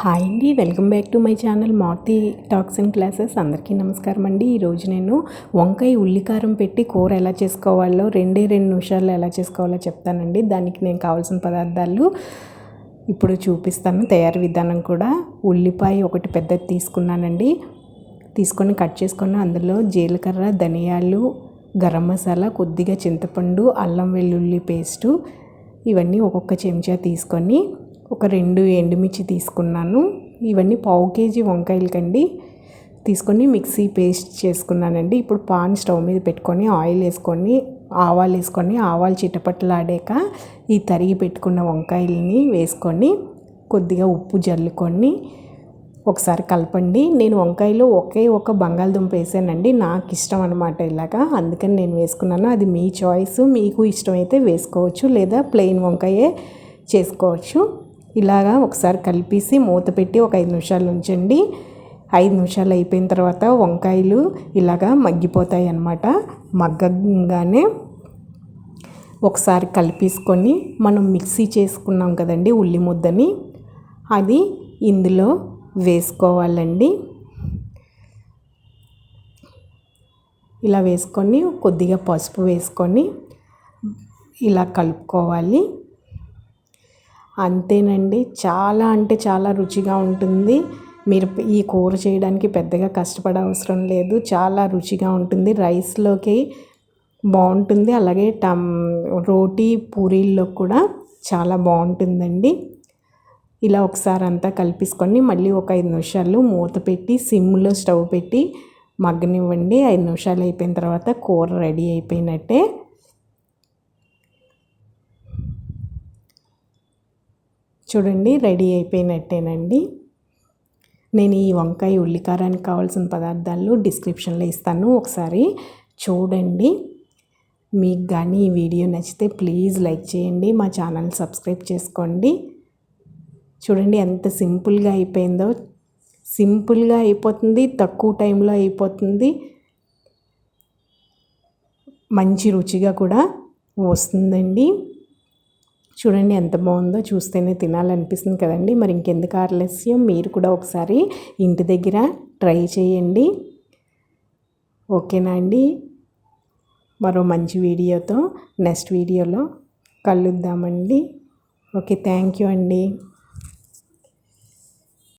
Hi అండి. Welcome back to my channel Maruthi talks and classes. అందరికీ నమస్కారం అండి. ఈరోజు నేను వంకాయ ఉల్లికారం పెట్టి కూర ఎలా చేసుకోవాలో రెండే రెండు నిమిషాల్లో ఎలా చేసుకోవాలో చెప్తానండి. దానికి నేను కావాల్సిన పదార్థాలు ఇప్పుడు చూపిస్తాను. తయారీ విధానం కూడా ఉల్లిపాయ ఒకటి పెద్దది తీసుకున్నానండి. తీసుకొని కట్ చేసుకొని అందులో జీలకర్ర ధనియాలు గరం మసాలా కొద్దిగా చింతపండు అల్లం వెల్లుల్లి పేస్టు ఇవన్నీ ఒక్కొక్క చెంచా తీసుకొని ఒక రెండు ఎండుమిర్చి తీసుకున్నాను. ఇవన్నీ పావు కేజీ వంకాయలకండి తీసుకొని మిక్సీ పేస్ట్ చేసుకున్నానండి. ఇప్పుడు పాన్ స్టవ్ మీద పెట్టుకొని ఆయిల్ వేసుకొని ఆవాలు వేసుకొని ఆవాలు చిటపట్లాడాక ఈ తరిగి పెట్టుకున్న వంకాయలని వేసుకొని కొద్దిగా ఉప్పు జల్లుకొని ఒకసారి కలపండి. నేను వంకాయలో ఒకే ఒక బంగాళదుంప వేసానండి. నాకు ఇష్టం అనమాట ఇలాగా. అందుకని నేను వేసుకున్నాను. అది మీ చాయిస్. మీకు ఇష్టమైతే వేసుకోవచ్చు లేదా ప్లెయిన్ వంకాయే చేసుకోవచ్చు. ఇలాగా ఒకసారి కలిపేసి మూత పెట్టి ఒక ఐదు నిమిషాలు ఉంచండి. ఐదు నిమిషాలు అయిపోయిన తర్వాత వంకాయలు ఇలాగా మగ్గిపోతాయి అన్నమాట. మగ్గంగానే ఒకసారి కలిపేసుకొని మనం మిక్సీ చేసుకున్నాం కదండి ఉల్లి ముద్దని. అది ఇందులో వేసుకోవాలండి. ఇలా వేసుకొని కొద్దిగా పసుపు వేసుకొని ఇలా కలుపుకోవాలి. అంతేనండి. చాలా అంటే చాలా రుచిగా ఉంటుంది. మీరు ఈ కూర చేయడానికి పెద్దగా కష్టపడే అవసరం లేదు. చాలా రుచిగా ఉంటుంది. రైస్లోకి బాగుంటుంది. అలాగే టమ్ రోటీ పూరీల్లో కూడా చాలా బాగుంటుందండి. ఇలా ఒకసారి అంతా కలిపేసుకొని మళ్ళీ ఒక ఐదు నిమిషాలు మూత పెట్టి సిమ్లో స్టవ్ పెట్టి మగ్గనివ్వండి. ఐదు నిమిషాలు అయిపోయిన తర్వాత కూర రెడీ అయిపోయినట్టే చూడండి రెడీ అయిపోయినట్టేనండి. నేను ఈ వంకాయ ఉల్లికారానికి కావాల్సిన పదార్థాలు డిస్క్రిప్షన్లో ఇస్తాను ఒకసారి చూడండి. మీకు కానీ ఈ వీడియో నచ్చితే ప్లీజ్ లైక్ చేయండి మా ఛానల్ సబ్స్క్రైబ్ చేసుకోండి. చూడండి ఎంత సింపుల్గా అయిపోయిందో. సింపుల్గా అయిపోతుంది తక్కువ టైంలో అయిపోతుంది. మంచి రుచిగా కూడా వస్తుందండి. చూడండి ఎంత బాగుందో చూస్తేనే తినాలనిపిస్తుంది కదండి. మరి ఇంకెందుకు ఆలస్యం? మీరు కూడా ఒకసారి ఇంటి దగ్గర ట్రై చేయండి. ఓకేనా అండి? మరో మంచి వీడియోతో నెక్స్ట్ వీడియోలో కలుద్దామండి. ఓకే థ్యాంక్ యూ అండి.